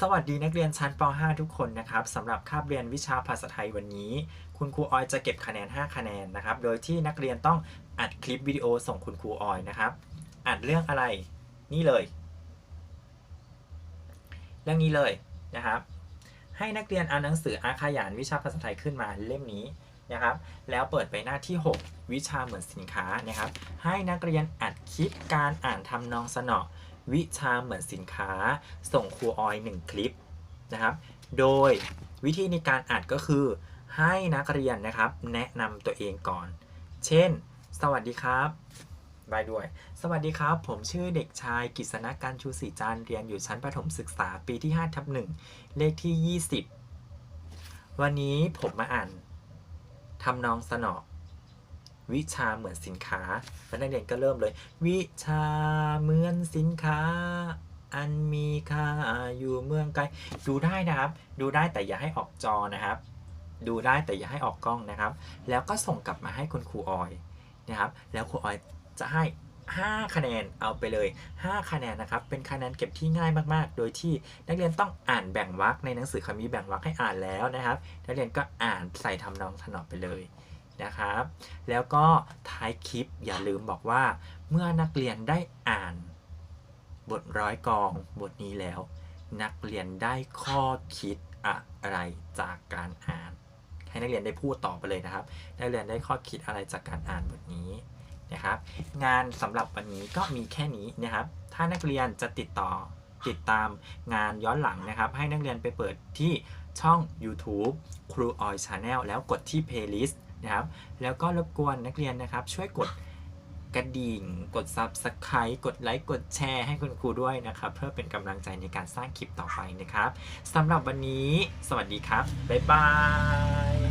สวัสดีนักเรียนชั้นป .5 ทุกคนนะครับสำหรับคาบเรียนวิชาภาษาไทยวันนี้ คุณครูออยจะเก็บคะแนน 5 คะแนนนะครับ โดยที่นักเรียนต้องอัดคลิปวิดีโอส่งคุณครูออยนะครับ อัดเรื่องอะไรนี่เลย เรื่องนี้เลยนะครับ ให้นักเรียนเอานหนังสืออาขยานวิชาภาษาไทยขึ้นมาเล่มนี้นะครับ แล้วเปิดไปหน้าที่ 6 วิชาเหมือนสินค้านะครับ ให้นักเรียนอัดคลิปการอ่านทำนองสนอ วิชาเหมือนสินค้า ส่งครูออย1คลิปนะครับ โดยวิธีในการอัดก็คือ ให้นักเรียนนะครับ แนะนำตัวเองก่อน เช่น สวัสดีครับบายด้วย สวัสดีครับ ผมชื่อเด็กชายกิษณการชูศรีจานเรียนอยู่ชั้นประถมศึกษาปีที่5ทับ1เลขที่ 20 วันนี้ผมมาอ่านทำนองสนอ วิชาเหมือนสินค้าแล้วนักเรียนก็เริ่มเลย วิชาเหมือนสินค้า อันมีค่าอยู่เมืองไกลดูได้นะครับ ดูได้แต่อย่าให้ออกจอนะครับ ดูได้แต่อย่าให้ออกกล้องนะครับ แล้วก็ส่งกลับมาให้คุณครูออยนะครับ แล้วครูออยจะให้ 5 คะแนนเอาไปเลย 5 คะแนนนะครับ เป็นคะแนนเก็บที่ง่ายมากๆ โดยที่นักเรียนต้องอ่านแบ่งวรรคในหนังสือคำมีแบ่งวรรคให้อ่านแล้วนะครับ นักเรียนก็อ่านใส่ทำนองถนอมไปเลย นะครับ แล้วก็ท้ายคลิปอย่าลืมบอกว่า เมื่อนักเรียนได้อ่าน บทร้อยกองบทนี้แล้ว นักเรียนได้ข้อคิดอะไรจากการอ่าน ให้นักเรียนได้พูดต่อไปเลยนะครับ นักเรียนได้ข้อคิดอะไรจากการอ่านบทนี้นะครับ งานสำหรับวันนี้ก็มีแค่นี้นะครับ ถ้านักเรียนจะติดต่อติดตามงานย้อนหลังนะครับ ให้นักเรียนไปเปิดที่ช่อง YouTube ครูออยชาแนลแล้วกดที่ playlist นะครับ แล้วก็รบกวนนักเรียนนะครับ ช่วยกดกระดิ่ง กด Subscribe กดไลค์กดแชร์ให้คุณครูด้วยนะครับ เพื่อเป็นกำลังใจในการสร้างคลิปต่อไปนะครับสำหรับวันนี้ สวัสดีครับ บ๊ายบาย